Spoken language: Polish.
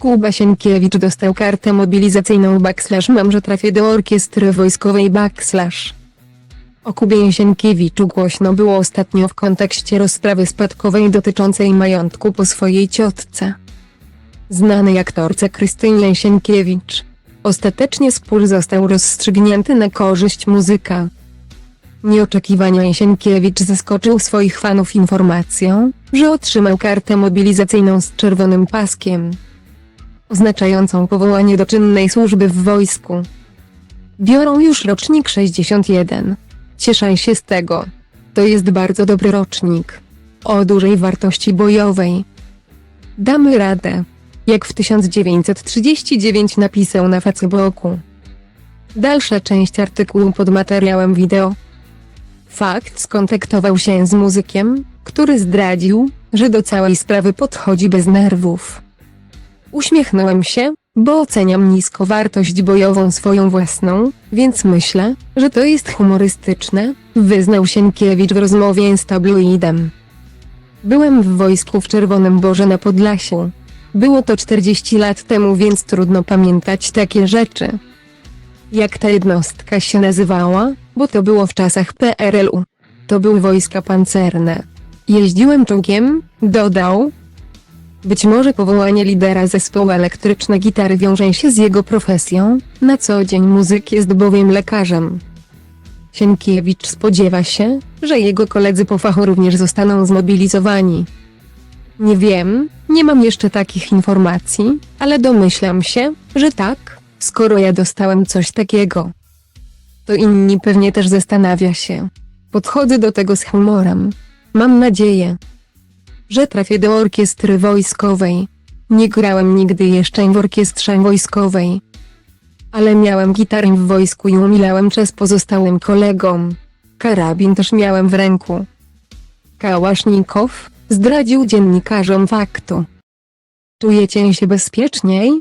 Kuba Sienkiewicz dostał kartę mobilizacyjną backslash mam, że trafię do orkiestry wojskowej backslash. O Kubie Sienkiewiczu głośno było ostatnio w kontekście rozprawy spadkowej dotyczącej majątku po swojej ciotce. Znanej aktorce Krystynie Sienkiewicz. Ostatecznie spór został rozstrzygnięty na korzyść muzyka. Nieoczekiwanie Jasienkiewicz zaskoczył swoich fanów informacją, że otrzymał kartę mobilizacyjną z czerwonym paskiem, oznaczającą powołanie do czynnej służby w wojsku. Biorą już rocznik 61. Cieszę się z tego. To jest bardzo dobry rocznik. O dużej wartości bojowej. Damy radę. Jak w 1939 napisał na Facebooku. Dalsza część artykułu pod materiałem wideo. Fakt skontaktował się z muzykiem, który zdradził, że do całej sprawy podchodzi bez nerwów. Uśmiechnąłem się, bo oceniam nisko wartość bojową swoją własną, więc myślę, że to jest humorystyczne, wyznał Sienkiewicz w rozmowie z tabloidem. Byłem w wojsku w Czerwonym Borze na Podlasiu. Było to 40 lat temu, więc trudno pamiętać takie rzeczy. Jak ta jednostka się nazywała, bo to było w czasach PRL-u. To były wojska pancerne. Jeździłem czołgiem, dodał. Być może powołanie lidera zespołu elektryczne gitary wiąże się z jego profesją, na co dzień muzyk jest bowiem lekarzem. Sienkiewicz spodziewa się, że jego koledzy po fachu również zostaną zmobilizowani. Nie wiem, nie mam jeszcze takich informacji, ale domyślam się, że tak, skoro ja dostałem coś takiego. To inni pewnie też zastanawia się. Podchodzę do tego z humorem. Mam nadzieję, że trafię do orkiestry wojskowej. Nie grałem nigdy jeszcze w orkiestrze wojskowej. Ale miałem gitarę w wojsku i umilałem czas pozostałym kolegom. Karabin też miałem w ręku. Kałasznikow zdradził dziennikarzom faktu. Czujecie się bezpieczniej,